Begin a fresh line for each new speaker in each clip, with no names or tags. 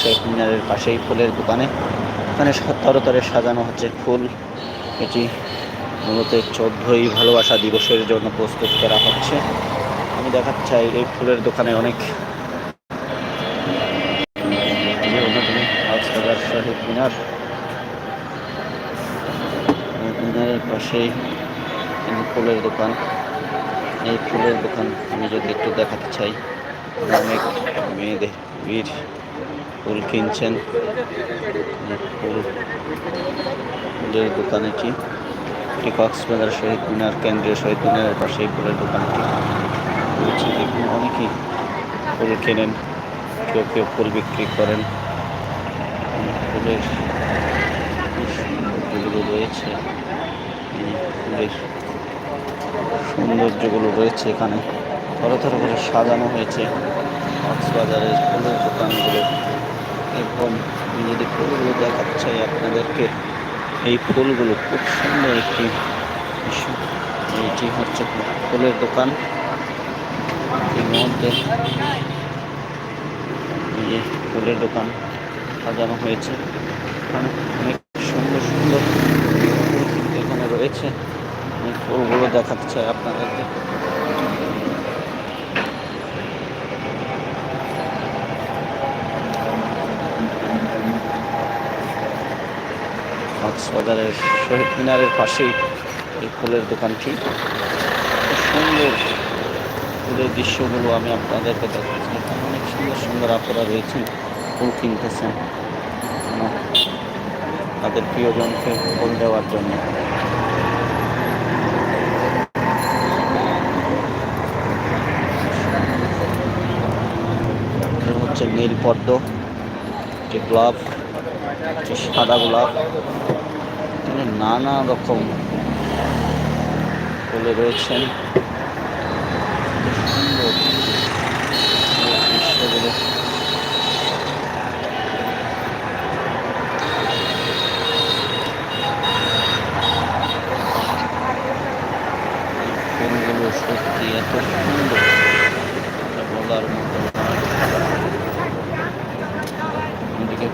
শহীদ মিনারের পাশেই ফুলের দোকানে। এখানে তরতরে সাজানো হচ্ছে ফুল। এটি মূলত চোদ্দই ভালোবাসা দিবসের জন্য প্রস্তুত করা হচ্ছে। আমি দেখাতে চাই এই ফুলের দোকানে অনেক মিনার। মিনারের পাশেই ফুলের দোকান। এই ফুলের দোকান আমি যদি একটু দেখাতে চাই অনেক মেয়েদের বীর ফুল কিনছেন। ফুল ফুলের দোকান এটি কক্সবাজার শহীদ মিনার, কেন্দ্রীয় শহীদ মিনারের পাশে এই ফুলের দোকানটি অনেকেই ফুল কেনেন, কেউ কেউ ফুল বিক্রি করেন। ফুলের যেগুলো রয়েছে। ফুলের সৌন্দর্যগুলো রয়েছে এখানে। থরে থরে করে সাজানো হয়েছে কক্সবাজারের ফুলের দোকানগুলো। এবং আমি যদি ফুলগুলো দেখাতে চাই আপনাদেরকে। এই ফুলগুলো খুব সুন্দর একটি। এইটি হচ্ছে ফুলের দোকান। ফুলের দোকান সাজানো হয়েছে। অনেক সুন্দর সুন্দর ফুল কিন্তু এখানে রয়েছে। আমি ফুলগুলো দেখাতে চাই আপনাদেরকে। কক্সবাজারের শহীদ মিনারের পাশেই এই ফুলের দোকানটি। সুন্দর ফুলের দৃশ্যগুলো আমি আপনাদেরকে দেখাচ্ছি। অনেক সুন্দর সুন্দর আপনারা রয়েছেন, ফুল কিনতেছেন। তাদের প্রিয়জনকে ফুল দেওয়ার জন্য। হচ্ছে নীল পদ্ম যে গোলাপ যে সাদা গোলাপ। এখানে নানা রকম ফুলে রয়েছেন। ফুলগুলো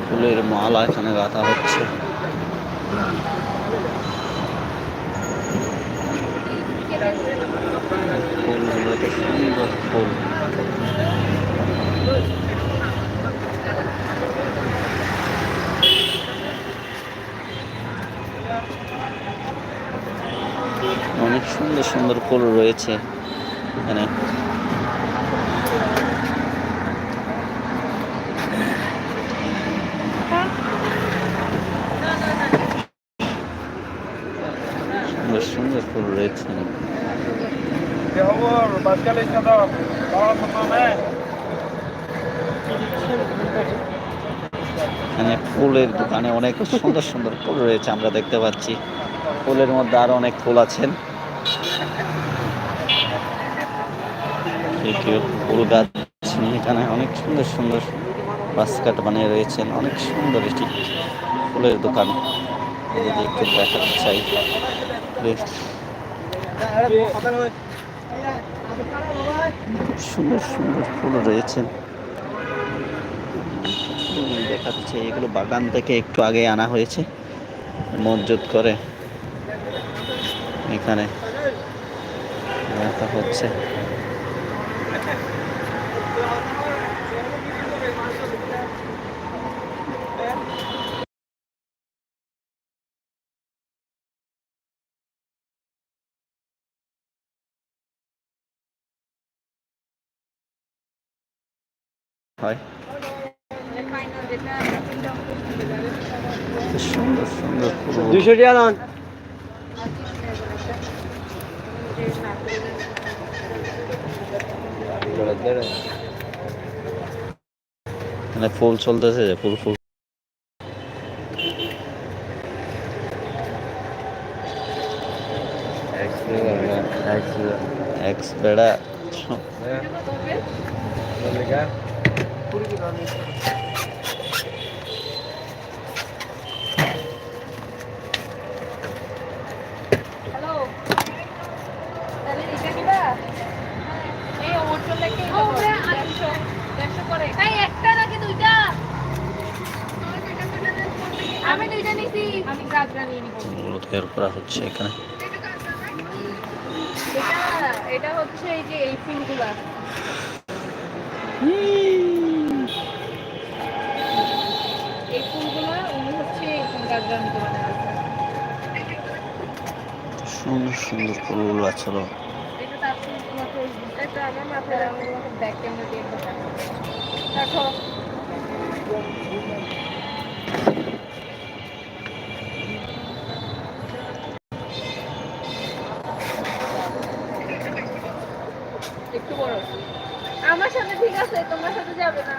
ফুলের মালা এখানে গাঁথা হচ্ছে। ফুলগুলো সুন্দর ফুল অনেক সুন্দর সুন্দর ফুল রয়েছে এখানে সুন্দর সুন্দর ফুল রয়েছে
¿Qué
এখানে ফুলের দোকানে অনেক সুন্দর সুন্দর ফুল রয়েছে, আমরা দেখতে পাচ্ছি। ফুলের মধ্যে আরও অনেক ফুল আছেন। ফুল গাছ এখানে অনেক সুন্দর সুন্দর বাস্কাট বানিয়ে রয়েছেন, অনেক সুন্দর একটি ফুলের দোকান। একটু দেখাতে চাই। সুন্দর সুন্দর ফুল রয়েছে। দেখাচ্ছে এগুলো বাগান থেকে একটু আগে আনা হয়েছে, মজুত করে। এখানে হচ্ছে। হয় সুন্দর সুন্দর
দুশো টাকা দাম।
মানে ফুল চলতেছে যে ফুল ফুল। এক্স বেড়া।
দেড়শো দেড়শো করে
হচ্ছে এখানে।
এটা এটা হচ্ছে এই যে এই ফুলগুলা এই ফুলগুলা উনি হচ্ছে গাজরা নিতে বানাইছে
সুন্দর সুন্দর ফুলগুলো আছে
একটু আমার সাথে ঠিক আছে তোমার সাথে যাবে না।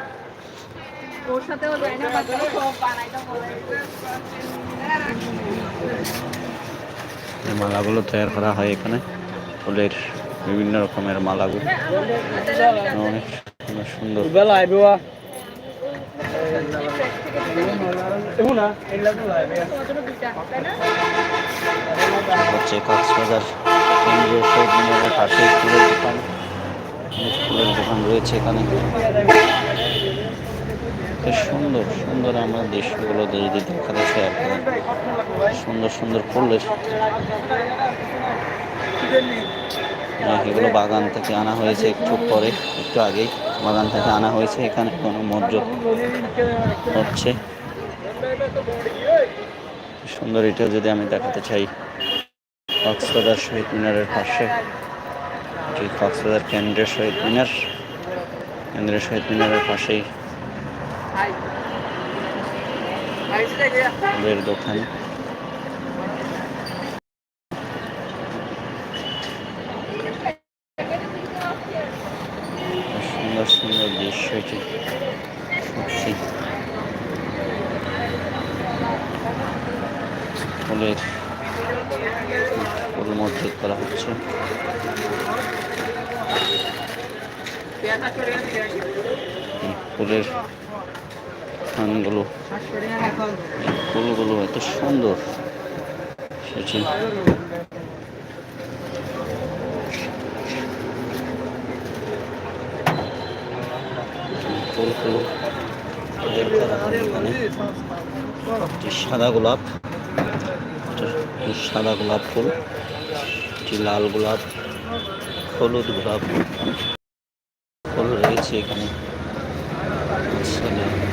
ওর সাথেও যায় না বাচ্চারা সব বানাইতে বলে।
মালাগুলো তৈরি করা হয় এখানে। ফুলের বিভিন্ন রকমের মালাগুলো। অনেক সুন্দর হচ্ছে কক্সবাজার কেন্দ্রীয় শহীদ মিনারের পাশে ফুলের দোকান। ফুলের দোকান রয়েছে এখানে। বেশ সুন্দর সুন্দর আমার দৃশ্যগুলো যদি দেখা যাচ্ছে আপনাদের। সুন্দর সুন্দর ফুলের এগুলো বাগান থেকে আনা হয়েছে একটু পরে, একটু আগেই। বাগান থেকে আনা হয়েছে, এখানে কোনো মজ্জত হচ্ছে। সুন্দর এটা যদি আমি দেখাতে চাই, কক্সবাজার শহীদ মিনারের পাশে। কক্সবাজার কেন্দ্রের শহীদ মিনার, কেন্দ্রের শহীদ মিনারের পাশেই ফুলের দোকান সুন্দর সুন্দর দৃশ্য এটি। ফুলের ফুল মসজিদ করা হচ্ছে। ফুলের খানগুলো ফুলগুলো এত সুন্দর। সেটি ফুলগুলো সাদা গোলাপ। সাদা গোলাপ ফুল। একটি লাল গোলাপ। হলুদ গোলাপ। ফুল রয়েছে এখানে। ছেলে।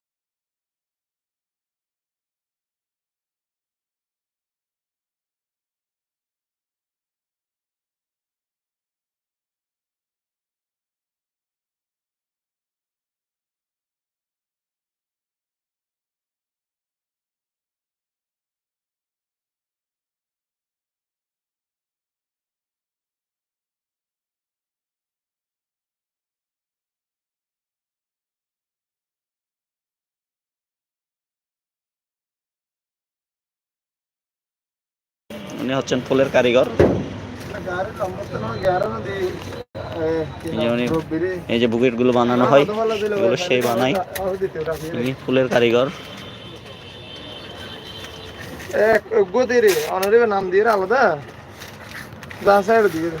উনি হচ্ছেন ফুলের কারিগর। এই যে উনি বুকেটগুলো বানানো হয় এগুলো সেই বানায়। উনি ফুলের কারিগর।
এক গোদিরে অনারিবে নাম দিয়ে আলাদা। সাইড দিয়ে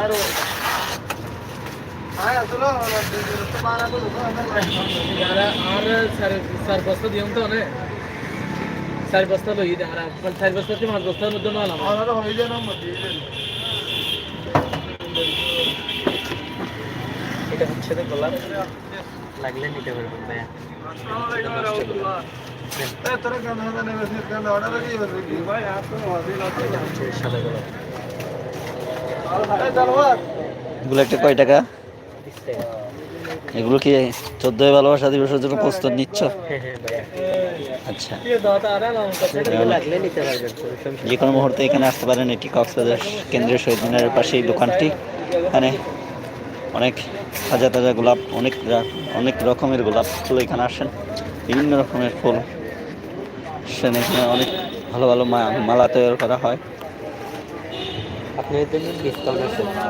আর চার চার বস্তা দিম তো নে চার বস্তা লই দে আর আপনার চার বস্তা কি পাঁচ বস্তার মধ্যে না নাম
অনার হয়ে যায় না মধ্যে
এটা হচ্ছে তো গোলাপ লাগলে নিতে পারবেন ভাইয়া
এগুলো একটা কয় টাকা? এগুলো কি চোদ্দই ভালোবাসা দিবসের জন্য প্রস্তুত নিচ্ছ? আচ্ছা। যে কোনো মুহূর্তে এখানে আসতে পারেন এটি কক্সবাজার কেন্দ্রীয় শহীদ মিনারের পাশে এই দোকানটি। এখানে অনেক তাজা তাজা গোলাপ অনেক রা- অনেক রকমের গোলাপ ফুল এখানে আসেন। বিভিন্ন রকমের ফুল। আসেন এখানে অনেক ভালো ভালো মা- মালা তৈরি করা হয়।
জন্য ডিসকাউন্ট আছে না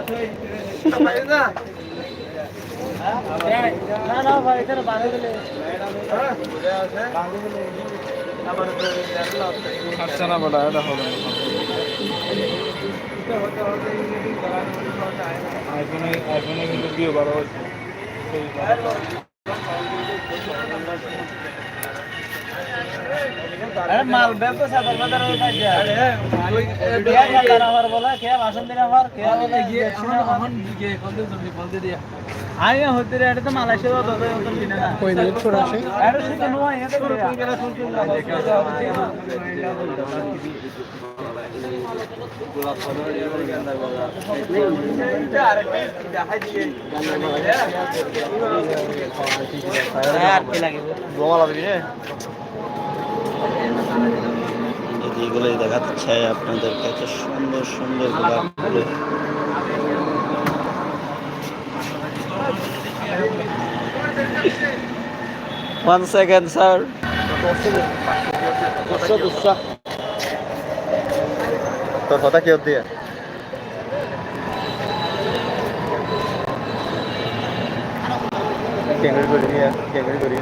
না ভাই এখানে বাঁধে দিলে
আচ্ছা না বলা এটা হবে আইফোনে আইফোনে কিন্তু বিয়ে ভালো হচ্ছে
আরে মাল বেপো সাদর বাজার ওই কাজ কে খেলা আমার বলা কে ভাষণ দিন আমার কে গিয়ে এখন গিয়ে দিন বল দিয়া। আই হতে রে এটা তো মালয়েশিয়া তো তো তো দিনে না? কই দিন ছোট আছে আরে নয় এটা কোন গেলা শুন শুন
এগুলোই দেখাতে চাই আপনাদের কাছে সুন্দর সুন্দর গোলাপ ওয়ান সেকেন্ড স্যার তোর কথা কেউ দিয়ে কেঙ্গুরি করি কেঙ্গুরি করি